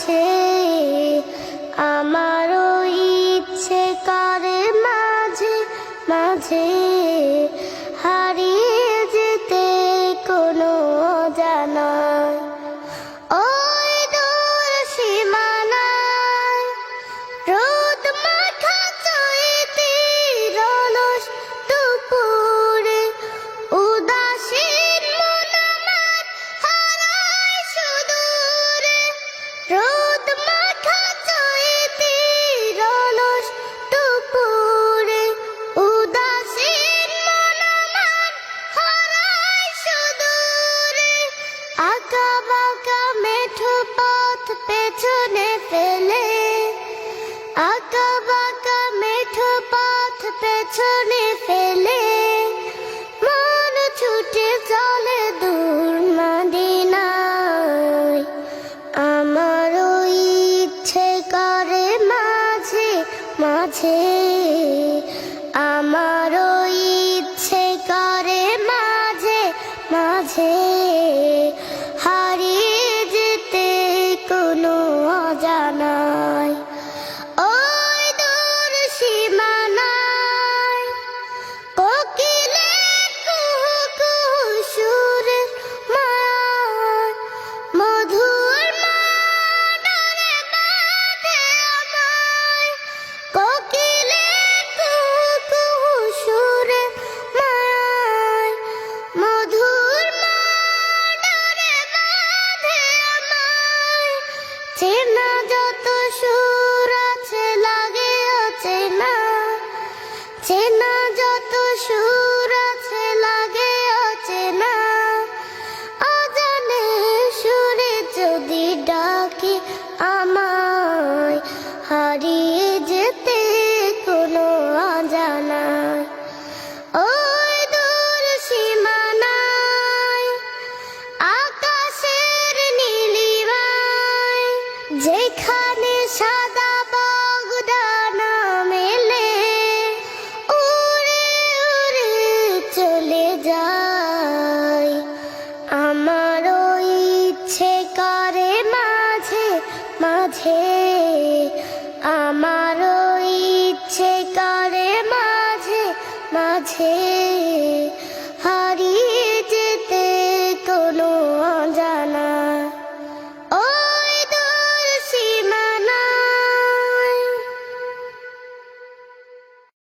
কাছে আমারও ইচ্ছে করে মাঝে মাঝে। বাঁকা মেঠো পথ পেছনে ফেলে। আঁকা বাঁকা মেঠো পথ পেছনে ফেলে। মন ছুটে চলে দূর মদিনায়। আমারও ইচ্ছে করে মাঝে মাঝে চেনা যত সুর আছে লাগে অচেনা চেনা যত সুর যেখানে